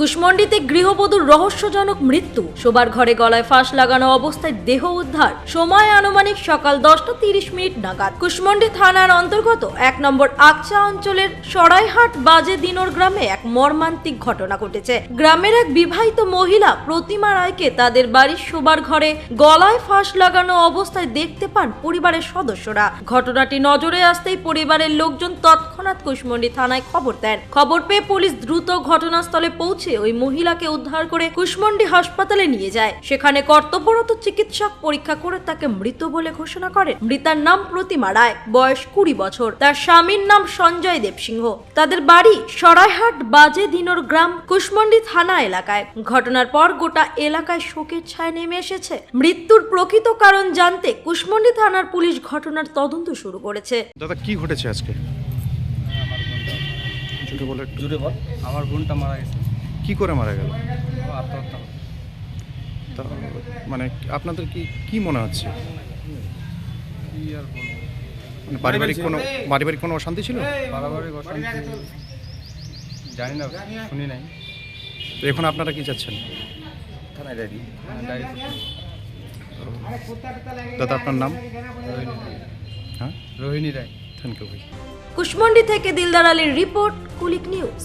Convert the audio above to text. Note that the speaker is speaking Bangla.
কুশমন্ডিতে গৃহবধূর রহস্যজনক মৃত্যু। শোবার ঘরে গলায় ফাঁস লাগানো অবস্থায় দেহ উদ্ধার। সময় আনুমানিক সকাল দশটা তিরিশ মিনিট নাগাদ। কুশমন্ডি থানার অন্তর্গত এক নম্বর আকচা অঞ্চলের সরাইহাট বাজে দিনর গ্রামে এক মর্মান্তিক ঘটনা ঘটেছে। গ্রামের এক বিবাহিত মহিলা প্রতিমা রায়কে তাদের বাড়ির শোবার ঘরে গলায় ফাঁস লাগানো অবস্থায় দেখতে পান পরিবারের সদস্যরা। ঘটনাটি নজরে আসতেই পরিবারের লোকজন তৎক্ষণাৎ কুশমন্ডি থানায় খবর দেন। খবর পেয়ে পুলিশ দ্রুত ঘটনাস্থলে পৌঁছে ওই মহিলাকে উদ্ধার করে কুশমন্ডি হাসপাতালে নিয়ে যায়। সেখানে কর্তব্যরত চিকিৎসক পরীক্ষা করে তাকে মৃত বলে ঘোষণা করেন। মৃতার নাম প্রতিমা রায় বয়স কুড়ি বছর। তার স্বামীর নাম সঞ্জয় দেবসিংহ। তাদের বাড়ি সরাইহাট বাজে দিনর গ্রাম কুশমন্ডি থানা এলাকায়। ঘটনার পর গোটা এলাকায় শোকের ছায়া নেমে এসেছে। মৃত্যুর প্রকৃত কারণ জানতে কুশমন্ডি থানার পুলিশ ঘটনার তদন্ত শুরু করেছে। দাদা কি ঘটেছে আজকে? বলে জুড়ে বল। আমার বোনটা মারা গেছে। কি করে মারা গেল? ও আত্মহত্যা। তা মানে আপনাদের কি কি মনে হচ্ছে? কি আর বলব? মানে পারিবারিক কোনো পারিবারিক কোনো অশান্তি ছিল? পারাবারিক অশান্তি জানি না শুনি নাই। তো এখন আপনারা কি চাচ্ছেন? থানায় ডায়েরি ডায়েরি দাদা আপনার নাম? রোহিণী হ্যাঁ? রোহিণী রায়। থ্যাংক ইউ ভাই। কুশমন্ডি থেকে দিলদার আলীর রিপোর্ট কুলিক নিউজ।